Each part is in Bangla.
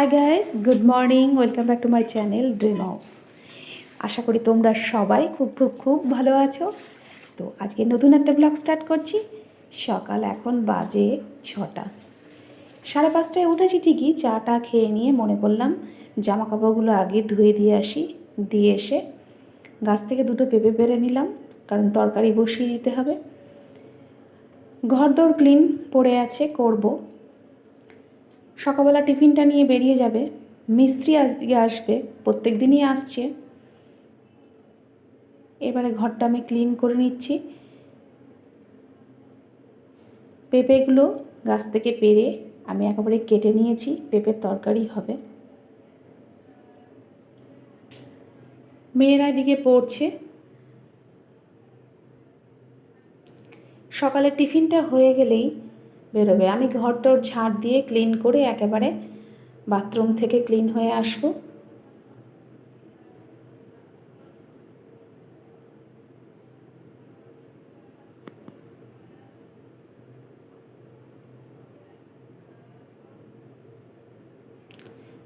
Hi guys good morning welcome back to my channel dream house আশা করি তোমরা সবাই খুব খুব খুব ভালো আছো। তো আজকে নতুন একটা ব্লগ স্টার্ট করছি। সকাল এখন বাজে ছটা। সাড়ে পাঁচটায় উঠেছি ঠিকই, চাটা খেয়ে নিয়ে মনে করলাম জামা কাপড়গুলো আগে ধুয়ে দিয়ে আসি, দিয়ে এসে গাছ থেকে দুটো পেঁপে পেরে নিলাম, কারণ তরকারি বসিয়ে দিতে হবে। ঘর দোর ক্লিন পড়ে আছে, করব। সকালবেলা টিফিনটা নিয়ে বেরিয়ে যাবে। মিস্ত্রি আজকে আসবে। প্রত্যেক দিনই আসছে। এবারে ঘরটা আমি ক্লিন করে নিচ্ছি। পেঁপেগুলো গাছ থেকে পেরে আমি একেবারে কেটে নিয়েছি। পেঁপের তরকারি হবে। মেয়েরা এদিকে পড়ছে। সকালে টিফিনটা হয়ে গেলেই বেরোবে। আমি ঘরটর ঝাড় দিয়ে ক্লিন করে একেবারে বাথরুম থেকে ক্লিন হয়ে আসব।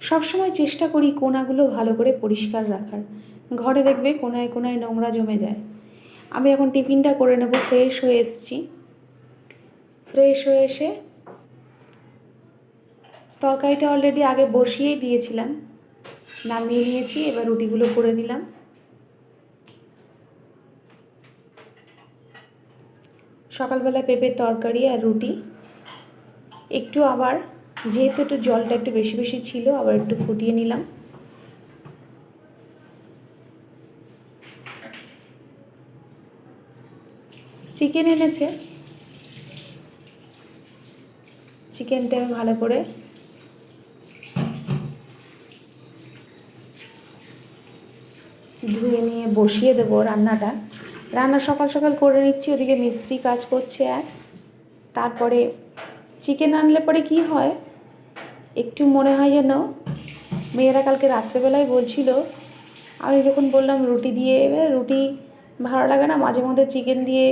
সবসময় চেষ্টা করি কোনাগুলো ভালো করে পরিষ্কার রাখার। ঘরে দেখবে কোনায় কোনায় নোংরা জমে যায়। আমি এখন টিফিনটা করে নেব ফ্রেশ হয়ে এসছি। ফ্রেশ হয়ে এসে তরকারিটা অলরেডি আগে বসিয়েই দিয়েছিলাম। নামিয়ে নিয়েছি, এবার রুটিগুলো করে নিলাম। সকালবেলা পেঁপের তরকারি আর রুটি। একটু আবার, যেহেতু একটু জলটা একটু বেশি বেশি ছিল, আবার একটু ফুটিয়ে নিলাম। চিকেন এনেছে। চিকেনটা আমি ভালো করে। ধুয়ে নিয়ে বসিয়ে দেবো রান্নাটা। রান্না সকাল সকাল করে নিচ্ছি, ওদিকে মিস্ত্রি কাজ করছে এক। তারপরে চিকেন আনলে পরে কি হয়? একটু মনে হয় যেন মেয়েরা কালকে রাত্রেবেলায় বলছিল। আমি যখন বললাম রুটি দিয়ে রুটি ভালো লাগে না মাঝে মধ্যে চিকেন দিয়ে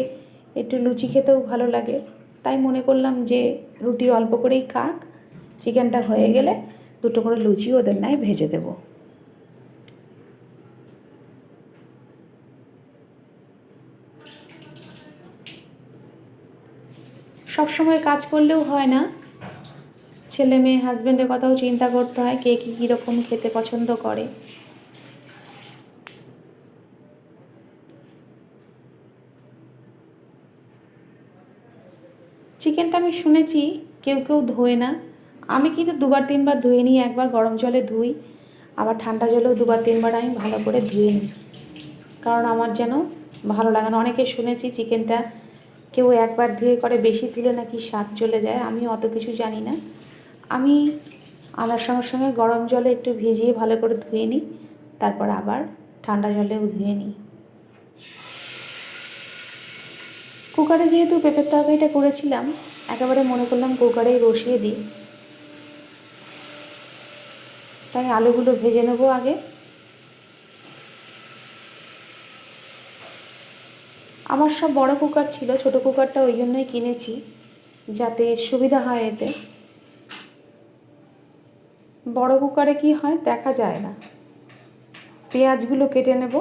একটু লুচি খেতেও ভালো লাগে। তাই মনে করলাম যে রুটি অল্প করেই খাক, চিকেনটা হয়ে গেলে দুটো করে লুচি ওদের নাই ভেজে দেব। সব সময় কাজ করলেও হয় না। ছেলে মেয়ে হাজব্যান্ডের কথাও চিন্তা করতে হয় কে কী কীরকম খেতে পছন্দ করে চিকেনটা আমি শুনেছি কেউ কেউ ধোয় না। আমি কিন্তু দুবার তিনবার ধুয়ে নিই, একবার গরম জলে ধুই, আবার ঠান্ডা জলেও দুবার তিনবার আমি ভালো করে ধুয়ে নিই। কারণ আমার যেন ভালো লাগে না। অনেকে শুনেছি চিকেনটা কেউ একবার ধুয়ে করে বেশি ধুলে নাকি স্বাদ চলে যায়, আমি অত কিছু জানি না। আমি আনার সঙ্গে সঙ্গে গরম জলে একটু ভিজিয়ে ভালো করে ধুয়ে নিই, তারপর আবার ঠান্ডা জলেও ধুয়ে নিই। কুকারে যেহেতু পেঁপের তরকারিটা করেছিলাম একেবারে মনে করলাম কুকারেই বসিয়ে দিই। তাই আলুগুলো ভেজে নেব আগে। আমার সব বড় কুকার ছিল, ছোট কুকারটা ওই জন্যই কিনেছি, যাতে সুবিধা হয় এতে। বড় কুকারে কি হয় দেখা যায় না। পেঁয়াজগুলো কেটে নেব।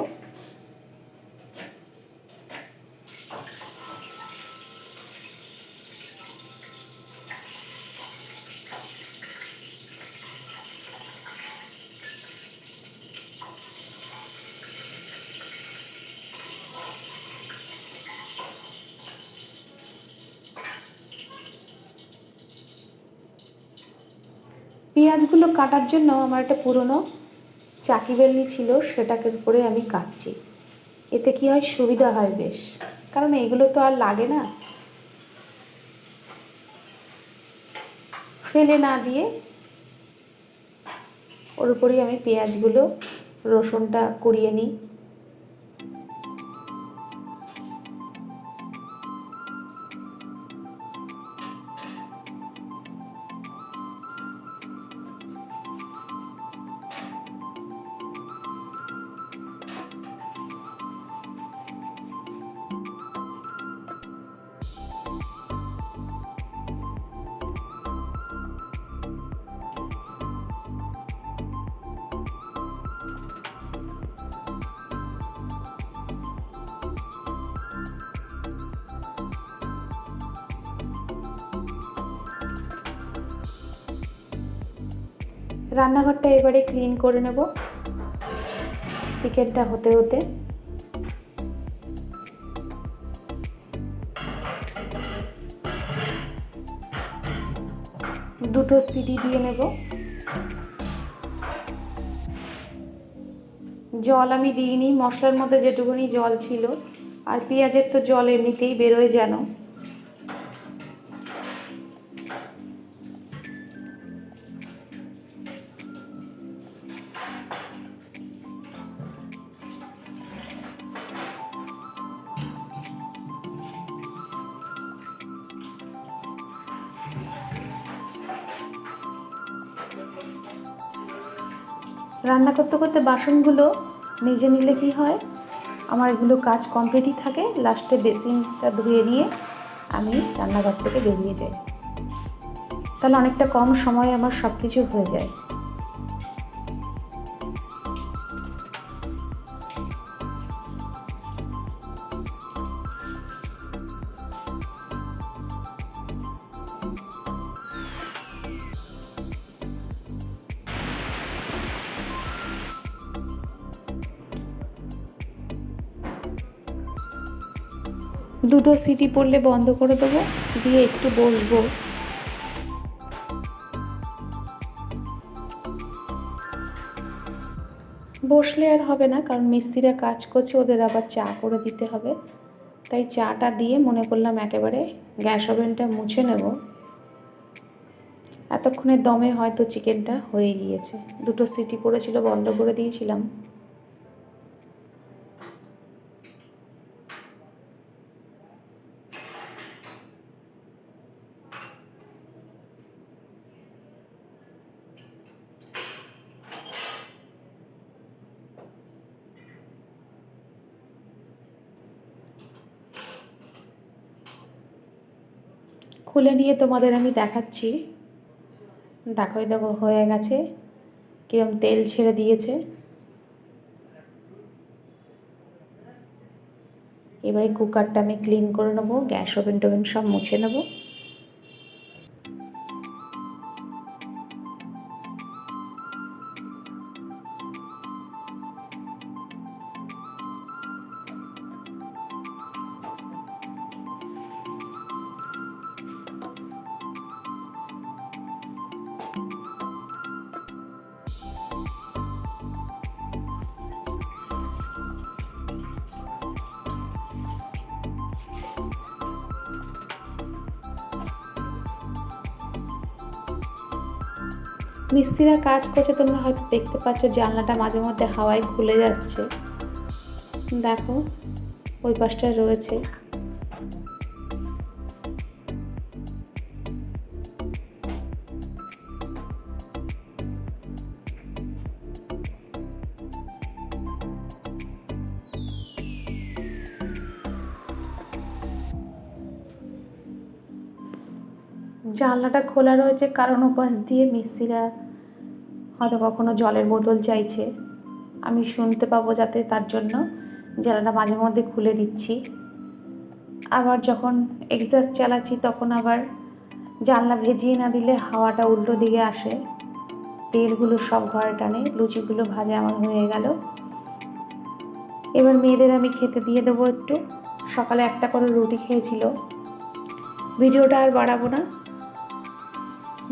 পেঁয়াজগুলো কাটার জন্য আমার একটা পুরনো চাকি বেলনি ছিল, সেটাকে উপরে আমি কাটছি। এতে কি হয়? সুবিধা হয় বেশ। কারণ এগুলো তো আর লাগে না। ফেলে না দিয়ে ওর উপরেই আমি পেঁয়াজগুলো, রসুনটা করিয়ে নিই। রান্নাঘরটা এবারে ক্লিন করে নেব। চিকেনটা হতে হতে। দুটো সিটি দিয়ে নেব। জল আমি দিইনি, মশলার মধ্যে যেটুকুনি জল ছিল। আর পেঁয়াজের তো জল এমনিতেই বেরোয় যেন। রান্না করতে করতে বাসনগুলো নিজে নিলে কি হয়? আমার এগুলো কাজ কমপ্লিটই থাকে। লাস্টে বেসিনটা ধুয়ে নিয়ে আমি রান্নাঘর থেকে বেরিয়ে যাই। তাহলে অনেকটা কম সময়ে আমার সব কিছু হয়ে যায়। দুটো সিটি পড়লে বন্ধ করে দেবো, দিয়ে একটু বসবো। বসলে আর হবে না, কারণ মিস্ত্রিরা কাজ করছে, ওদের আবার চা করে দিতে হবে। তাই চাটা দিয়ে মনে করলাম একেবারে গ্যাস ওভেনটা মুছে নেব। এতক্ষণের দমে হয়তো চিকেনটা হয়ে গিয়েছে। দুটো সিটি পড়েছিল, বন্ধ করে দিয়েছিলাম। খুলে নিয়ে তোমাদের আমি দেখাচ্ছি। দেখোই দেখো, হয়ে গেছে। কিরম তেল ছেড়ে দিয়েছে। এবারে কুকারটা আমি ক্লিন করে নেব, গ্যাস ওভেন টোভেন সব মুছে নেব। মিস্ত্রিরা কাজ করছে, তোমরা হয়তো দেখতে পাচ্ছ জানলাটা মাঝে মধ্যে হাওয়ায় খুলে যাচ্ছে। দেখো, ওই পাশটা রয়েছে। জানলাটা খোলা রয়েছে কারণ ওপাশ দিয়ে মিস্ত্রিরা হয়তো কখনো জলের বোতল চাইছে। আমি শুনতে পাবো যাতে তার জন্য। জানলাটা মাঝে মধ্যে খুলে দিচ্ছি। আবার যখন এক্সাস্ট চালাচ্ছি তখন আবার জানলা ভেজিয়ে না দিলে হাওয়াটা উল্টো দিকে আসে। তেলগুলো সব ঘরে টানে, লুচিগুলো ভাজা আমার হয়ে গেল। এবার মেয়েদের আমি খেতে দিয়ে দেবো একটু। সকালে একটা করে রুটি খেয়েছিল। ভিডিওটা আর বাড়াবো না।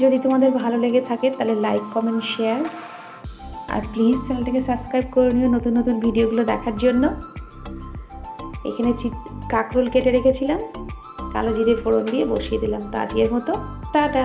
যদি তোমাদের ভালো লেগে থাকে, তাহলে লাইক কমেন্ট শেয়ার আর প্লিজ চ্যানেলটাকে সাবস্ক্রাইব করে নিও নতুন নতুন ভিডিওগুলো দেখার জন্য। এখানে কাঁকরোল কেটে রেখেছিলাম, কালো জিরে ফোড়ন দিয়ে বসিয়ে দিলাম তো আজকের মতো। টাটা!